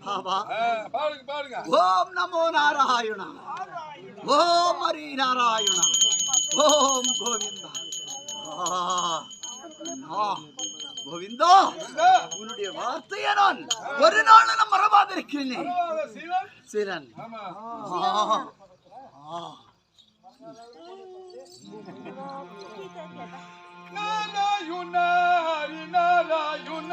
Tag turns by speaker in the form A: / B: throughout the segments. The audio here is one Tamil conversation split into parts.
A: ஆமா
B: பாருங்க பாருங்க
A: ஓம் நமோ நாராயண. ஓம் ஹரி நாராயண. ஓம் கோவிந்தா. கோவிந்தா உன்னுடைய வார்த்தையை நான் ஒரு நாள் நான் மறவாதிருக்கிறேன் சிரன்.
B: நாராயண நாராயண.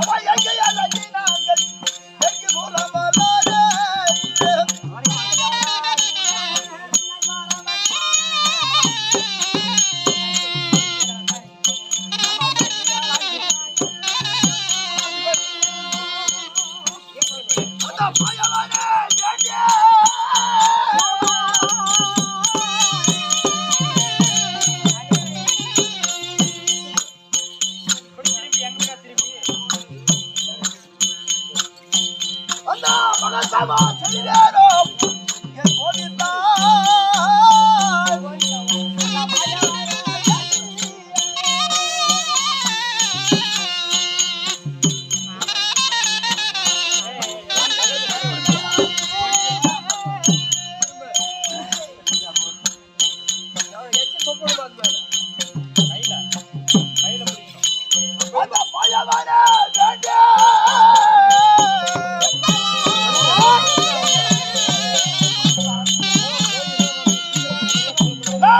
A: அவையை அந்த மகசமா செல்வேனும் என் கோவிந்தாய்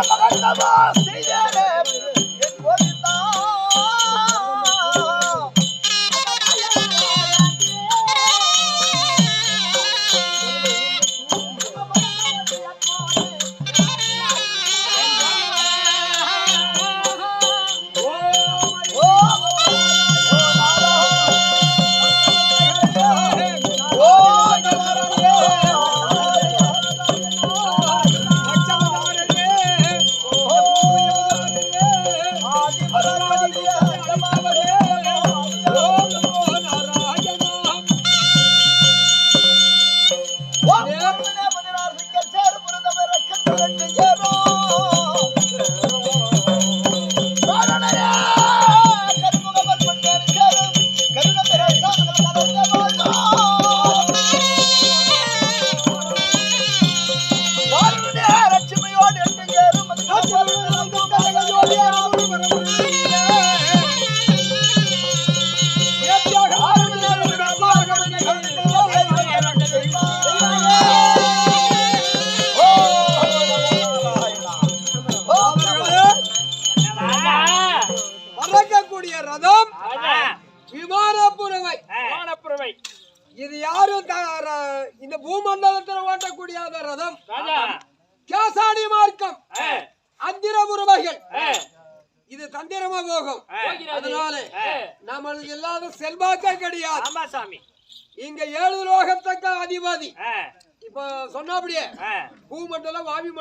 A: நான் மகசமா
C: பறக்கக்கூடிய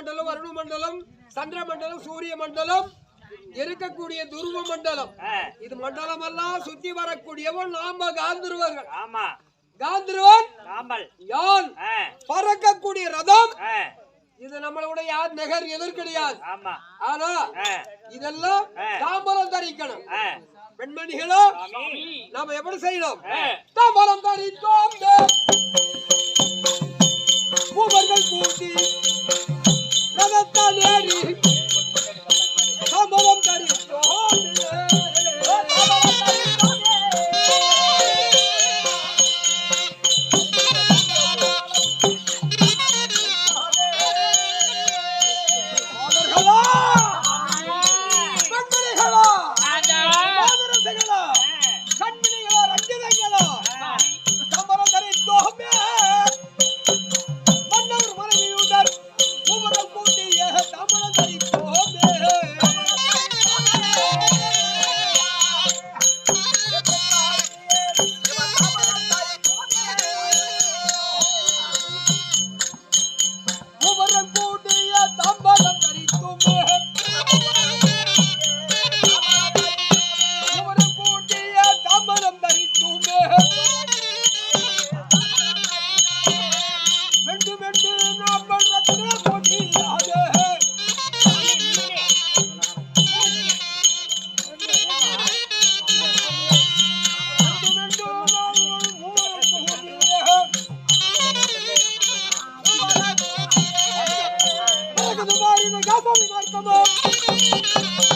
C: மண்டலம் வருண மண்டலம் சந்திர மண்டலம் சூரிய மண்டலம் இருக்கக்கூடிய துருவ மண்டலம். இது மண்டலம் எல்லாம் சுத்தி வரக்கூடியவன் நாம காந்திருவர்கள்.
D: ஆமா.
C: காந்திருவன் யான்? பறக்கக்கூடிய ரதம். இது நம்மளோட யார்? நிகர் எதிர் கிடையாது. ஆனா இதெல்லாம். தாம்பரம் தரிக்கணும். பெண்மணிகளோ நாம எப்படி செய்யணும். தாம்பரம் தரித்தோம். பூமர்கள் கூட்டி ரதத்தால் ஏறி தாம்பரம் தரித்தோம்
A: Gaza
D: mi Bartolo!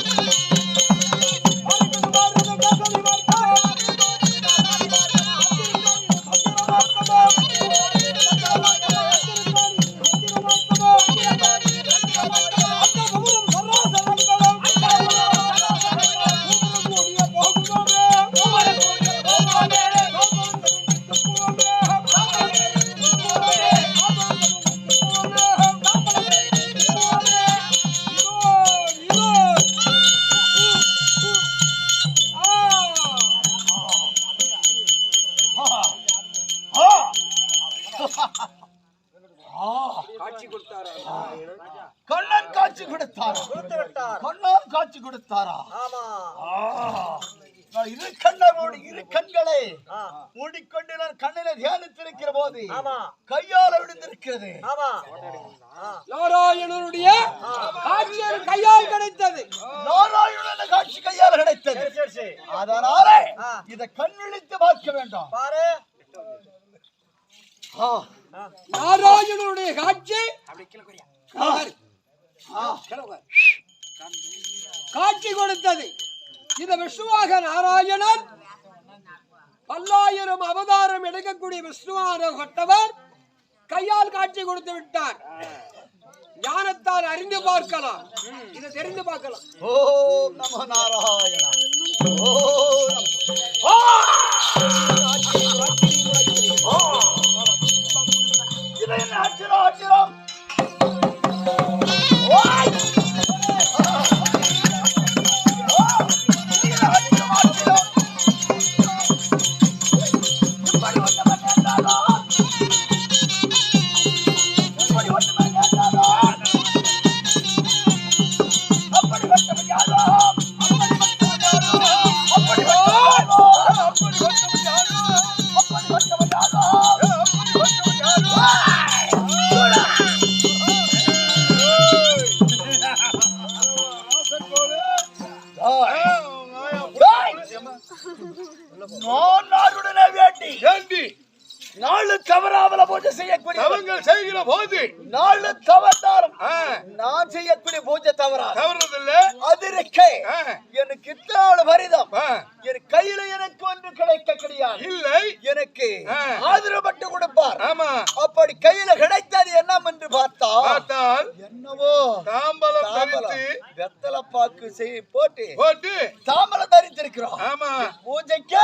C: நாராயணனுடைய
A: காட்சி.
C: காட்சி கொடுத்தது இந்த விஷ்ணுவாக நாராயணன். பல்லாயிரம் அவதாரம் எடுக்கக்கூடிய விஷ்ணுவான கொட்டவர் கையால் காட்சி கொடுத்து விட்டார். ஞானத்தால் அறிந்து பார்க்கலாம். இதை தெரிந்து பார்க்கலாம்.
A: ஓம் நமோ நாராயணா. ஓம் நமோ- ஆ! ஆ! நான் நாடுடனே வேண்டி நாலு பூஜை செய்யக்கூடிய
B: தவங்கள் செய்கிற போது
A: நாலு தவறாலும்
B: ஆ,
A: நான் செய்யக்கூடிய பூஜை தவறா
B: தவறுதில்ல
A: அது இருக்கே எனக்கு இத்தனால பரிதம். என் கையில எனக்கு ஒன்று கிடைக்க கிடையாது.
B: இல்லை
A: எனக்கு
B: ஆ.
A: ஆதரவுப்பட்டு கொடுப்பார்.
B: ஆமா.
A: அப்படி கையில கிடைத்தது என்ன என்று பார்த்தா
B: பார்த்தால்
A: என்னவோ?
B: தாம்பலம் தரித்து
A: வெத்தலை பாக்கு செய்ய போட்டு.
B: போட்டு.
A: தாம்பலம் தரித்திருக்கிறோம்.
B: ஆமா.
A: பூஜைக்கு.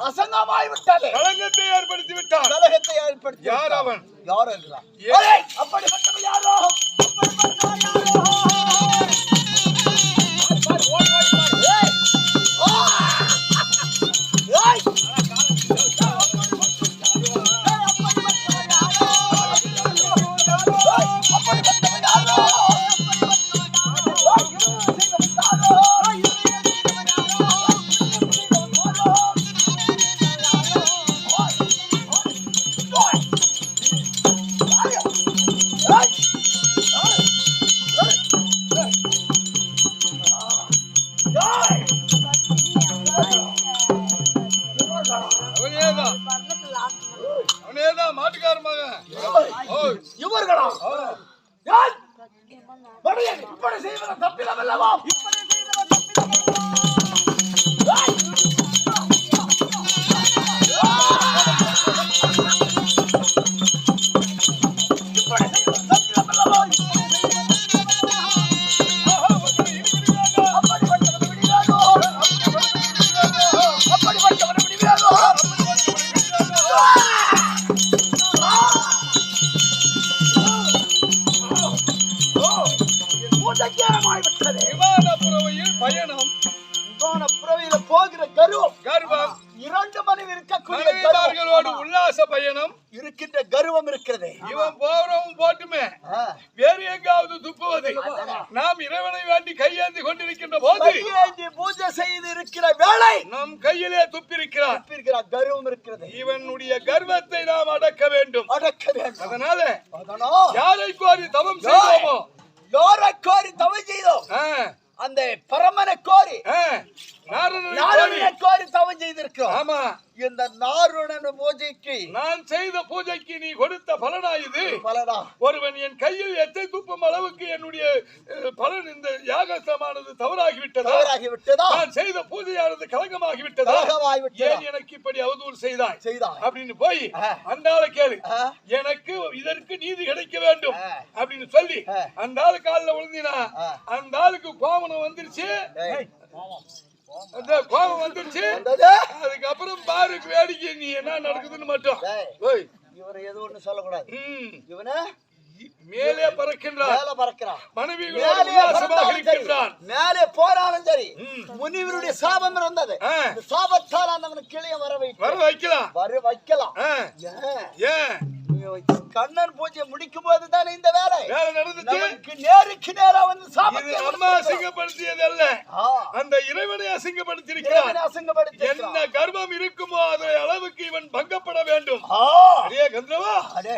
A: அசங்கமாய் விட்டது.
B: களங்கத்தை ஏற்படுத்தி விட்டான்.
A: கலகத்தை ஏற்படுத்தி
B: யார். அவன்?
A: யார் என்றான்
B: ஏ-
A: கர்வம் இருக்கிறது.
B: இவனுடைய கர்வத்தை நாம் அடக்க வேண்டும்.
A: அடக்க வேண்டும்.
B: அதனால யாரை கோரி தவம் செய்வோமோ
A: யாரை கோரி தவம் செய்தோம்? அந்த பரமனை கோரி
B: நாரணனை கோரி.
A: தவம் செய்திருக்கிறோம்.
B: ஆமா.
A: இந்த நாரணன் பூஜைக்கு
B: நான் செய்த பூஜைக்கு நீ கொடுத்த பலனா இது?
A: பலனா?
B: ஒருவன் என் கையில் எத்தை துப்பும் அளவுக்கு என்னுடைய இந்த யாகசமானது தவறாகி விட்டதா
A: தவறாகி விட்டதா
B: நான் செய்த பூஜையானது கலங்கமாகி விட்டதா
A: கலகமாகி விட்டதா?
B: ஏன் எனக்கு இப்படி அவதூறு செய்தாய்
A: செய்தாய்.
B: அப்படின்னு போய்
A: ஆ.
B: அந்த ஆளை கேளு. எனக்கு இதற்கு நீதி கிடைக்க வேண்டும். அப்படின்னு சொல்லி. அந்த ஆளு காலில் விழுந்தினா. அந்த ஆளுக்கு கோபம் வந்துருச்சு கோபம் வந்துருச்சு? அதுக்கப்புறம் பாருக்கு வேடிக்கை நீ என்ன நடக்குதுன்னு மட்டும்
A: இவரை எதுவும் ஒண்ணு சொல்லக்கூடாது இவனை
B: மேலே பறக்கின்றான்
A: மேல பறக்கிறான் சரி.
B: இருக்கின்றான்
A: மேலே போனாலும் சரி. முனிவருடைய சாபம் இருந்தது. சாபத்தால் அந்த கிளிய வர வைக்க
B: வர வைக்கலாம்.
A: வர வைக்கலாம். ஏன்? கண்ணன் பூஜை முடிக்கும் போது தானே இந்த வேலை?
B: வேலை நடந்துச்சு.
A: நேருக்கு நேரா வந்து சாபத்தை
B: நம்ம அசிங்கப்படுத்தியது அல்ல. அந்த இறைவனை
A: இறைவனை அசிங்கப்படுத்தியிருக்கிறான்.
B: என்ன கர்வம் இருக்குமோ அதை அளவுக்கு இவன் பங்கப்பட வேண்டும். அடே. கந்தவா
A: அடே.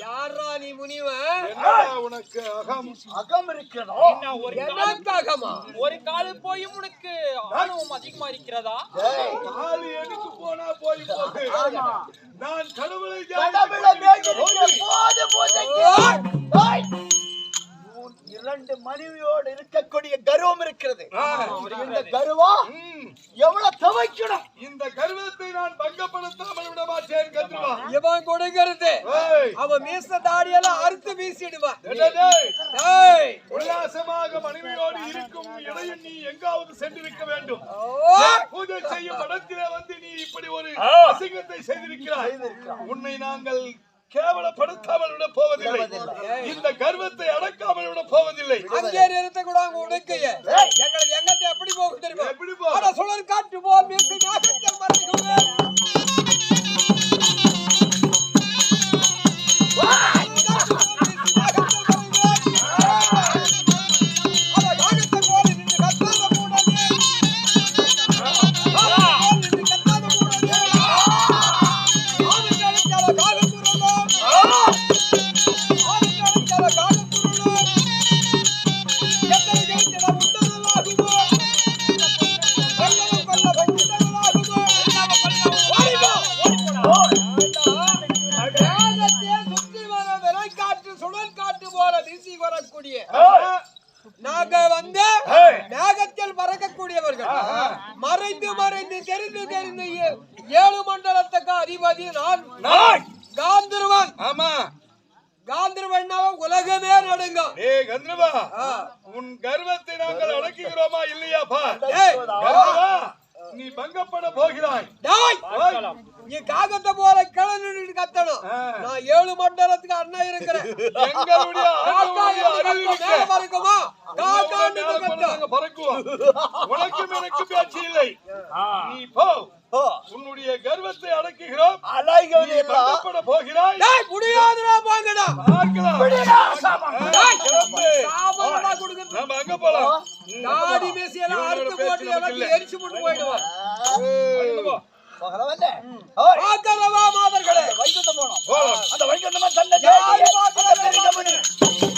C: யார் நீ முனிவன்
B: உனக்கு அகம்?
A: அகம் இருக்கணும்.
D: ஒரு காலு போய் உனக்கு ஆணவம் அதிகமா இருக்கிறதா
B: காலு எடுத்து போனா போய் நான் கடவுளை
A: கடவுளை போது உன் இரண்டு மனைவியோடு இருக்கக்கூடிய கர்வம் இருக்கிறது. இந்த கர்வம் எவ்வளவு துவைக்கணும்?
B: இந்த கர்வத்தை நான் பங்கப்படுத்தாமல் விட மாட்டேன் கந்தவா
C: இவன் கொடுக்கிறது.
B: ஏய்,
C: அவன் மீச தாடியெல்லாம் அறுத்து வீசிடுவான்!
B: உல்லாசமாக மனைவியோடு இருக்கும் இடையில் நீ எங்காவது சென்றிருக்க வேண்டும்! பூஜை செய்யும் இடத்திலே வந்து நீ இப்படி ஒரு அசிங்கத்தை செய்திருக்கிறாய். உன்னை நாங்கள் கேவலப்படுத்தாமல் விட போவதில்லை. இந்த கர்வத்தை அடக்காமல் விட போவதில்லை.
C: அங்கே நிறுத்த கூட அவங்க உடுக்கைய எங்களை எங்கத்தை எப்படி போகும் தெரியுமா?
B: எப்படி?
C: ஆனா சுழல் காற்று போல் மீசை நாகத்தில் மறைந்து நாங்க வந்து மேகத்தில் பறக்கக்கூடியவர்கள். மறைந்து மறைந்து தெரிந்து தெரிந்து ஏழு மண்டலத்துக்கு அதிபதி நான்! காந்திருவன்.
B: ஆமா.
C: காந்திருவன் உலகமே நடுங்கும்
B: ஏ கந்தவா
C: ஆ.
B: உன் கர்வத்தை நாங்கள் அடக்குகிறோமா இல்லையாப்பா கந்தவா நீ பங்கப்பட போகிறாய்.
C: நீ காகத்தை போல கிளம்பி கத்தணும். நான் ஏழு மண்டலத்துக்கு அண்ணன் இருக்கிறேன்.
B: எங்களுடைய
C: பறக்குமா? காக்கா
B: பறக்குவோம் உனக்கும் எனக்கு பேச்சு இல்லை. நீ போ. உன்னுடைய கர்வத்தை அடக்குகிறோம். பங்கப்பட போகிறாய்.
C: டேய் முடியாதுடா போங்கடா
B: பார்க்கலாம்.
C: டேய்,
B: கிளம்பு.
C: சாபம்டா கொடுக்குறது.
B: நாம அங்க போலாம்.
C: தாடி மீசையெல்லாம் அறுத்து போட்டு
B: இல்லை.
C: எரிச்சு போட்டு பார்க்கறவா மாதர்களே
A: வைகுண்டம் போனோம் அந்த வைகுண்டமா தன்னை
C: யாரு
A: தேடி
C: பார்க்க